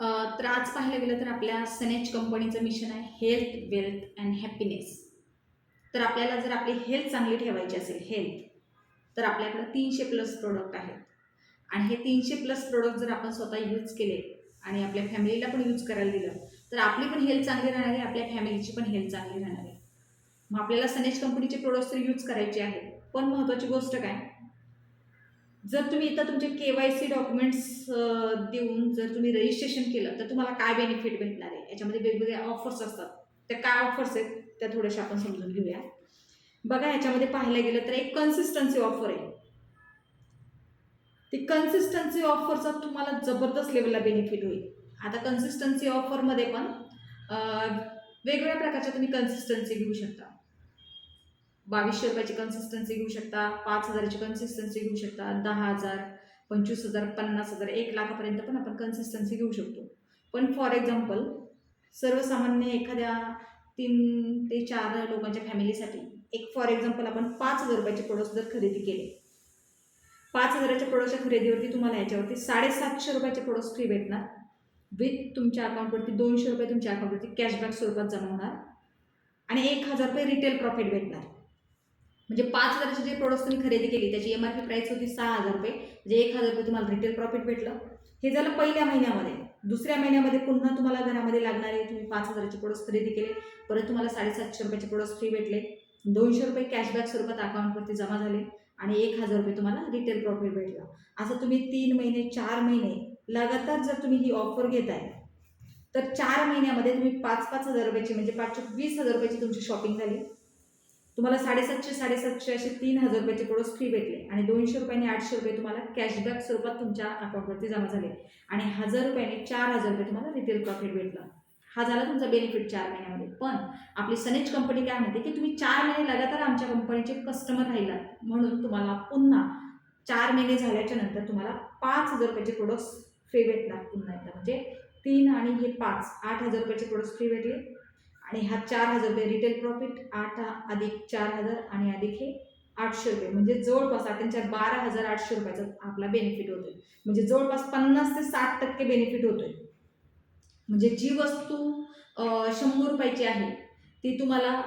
तर आज पाहायला गेलं तर आपल्या सनेज कंपनीचं मिशन आहे हेल्थ वेल्थ अँड हॅपीनेस तर आपल्याला जर आपली हेल्थ चांगली ठेवायची असेल हेल्थ तर आपल्याकडं तीनशे प्लस प्रोडक्ट आहेत. आणि हे तीनशे प्लस प्रोडक्ट जर आपण स्वतः यूज केले आणि आपल्या फॅमिलीला पण यूज करायला दिलं तर आपली पण हेल्थ चांगली राहणार आहे आपल्या फॅमिलीची पण हेल्थ चांगली राहणार आहे. मग आपल्याला सनेज कंपनीचे प्रोडक्ट्स तर यूज करायचे आहेत. पण महत्त्वाची गोष्ट काय? जर तुम्ही इथं तुमचे के वाय सी डॉक्युमेंट्स देऊन जर तुम्ही रजिस्ट्रेशन केलं तर तुम्हाला काय बेनिफिट भेटणार आहे? याच्यामध्ये वेगवेगळ्या ऑफर्स असतात. त्या काय ऑफर्स आहेत त्या थोड्याशा आपण समजून घेऊया. बघा याच्यामध्ये पाहायला गेलं तर एक कन्सिस्टन्सी ऑफर आहे. ती कन्सिस्टन्सी ऑफरचा तुम्हाला जबरदस्त लेवलला बेनिफिट होईल. आता कन्सिस्टन्सी ऑफरमध्ये पण वेगवेगळ्या प्रकारच्या तुम्ही कन्सिस्टन्सी घेऊ शकता. बावीसशे रुपयाची कन्सिस्टन्सी घेऊ शकता पाच हजाराची कन्सिस्टन्सी घेऊ शकता दहा हजार पंचवीस हजार पन्नास हजार एक लाखापर्यंत पण आपण कन्सिस्टन्सी घेऊ शकतो. पण फॉर एक्झाम्पल सर्वसामान्य एखाद्या तीन ते चार लोकांच्या फॅमिलीसाठी एक फॉर एक्झाम्पल आपण पाच हजार रुपयाचे प्रोडक्ट्स जर खरेदी केले पाच हजाराच्या प्रोडक्टच्या खरेदीवरती तुम्हाला याच्यावरती साडेसातशे रुपयाचे प्रोडक्ट्स फ्री भेटणार. विथ तुमच्या अकाउंटवरती दोनशे रुपये तुमच्या अकाउंटवरती कॅशबॅक स्वरूपात जमा होणार. आणि एक हजार रुपये रिटेल प्रॉफिट भेटणार. म्हणजे पाच हजाराचे जे प्रोडक्ट्स तुम्ही खरेदी केली त्याची एम आर पी प्राईस होती सहा हजार रुपये. म्हणजे एक हजार रुपये तुम्हाला रिटेल प्रॉफिट भेटलं. हे झालं पहिल्या महिन्यामध्ये. दुसऱ्या महिन्यामध्ये पुन्हा तुम्हाला घरामध्ये लागणारे तुम्ही पाच हजाराचे प्रोडक्ट्स खरेदी केले. परत तुम्हाला साडेसातशे रुपयाचे प्रोडक्ट्स फ्री भेटले. दोनशे रुपये कॅशबॅक स्वरूपात अकाउंटवरती जमा झाले. आणि एक हजार रुपये तुम्हाला रिटेल प्रॉफिट भेटलं. असं तुम्ही तीन महिने चार महिने लगातार जर तुम्ही ही ऑफर घेताय तर चार महिन्यामध्ये तुम्ही पाच पाच हजार रुपयाची म्हणजे पाचशे वीस हजार रुपयाची तुमची शॉपिंग झाली. तुम्हाला साडेसातशे साडेसातशे असे तीन हजार रुपयाचे प्रोडक्ट फ्री भेटले आणि दोनशे रुपयाने आठशे रुपये तुम्हाला कॅशबॅक स्वरूपात तुमच्या अकाउंटवरती जमा झाले. आणि हजार रुपयाने चार हजार रुपये तुम्हाला रिटेल प्रॉफिट भेटलं. हा झाला तुमचा बेनिफिट चार महिन्यामध्ये. पण आपली सनेज कंपनी काय म्हणते की तुम्ही चार महिने लगातार आमच्या कंपनीचे कस्टमर राहिलात. म्हणून तुम्हाला पुन्हा चार महिने झाल्याच्यानंतर तुम्हाला पाच हजार रुपयाचे प्रोडक्ट्स फ्री भेटणार पुन्हा एकदा. म्हणजे तीन आणि हे पाच आठ हजार रुपयाचे प्रोडक्ट्स फ्री भेटले. आणि हा चार हजार रुपये रिटेल प्रॉफिट आठ अधिक चार हजार आणि अधिक हे आठशे रुपये. म्हणजे जवळपास त्यांच्या बारा हजार आठशे रुपयाचा आपला बेनिफिट होतोय. म्हणजे जवळपास पन्नास ते साठ टक्के बेनिफिट होतोय. म्हणजे जी वस्तू शंभर रुपयाची आहे ती तुम्हाला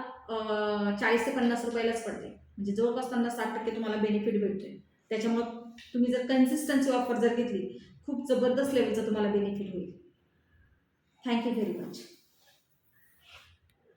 चाळीस ते पन्नास रुपयालाच पडते. म्हणजे जवळपास पन्नास साठ टक्के तुम्हाला बेनिफिट भेटतोय. त्याच्यामुळं तुम्ही जर कन्सिस्टन्सी ऑफर जर घेतली खूप जबरदस्त लेवलचा तुम्हाला बेनिफिट होईल. Thank you very much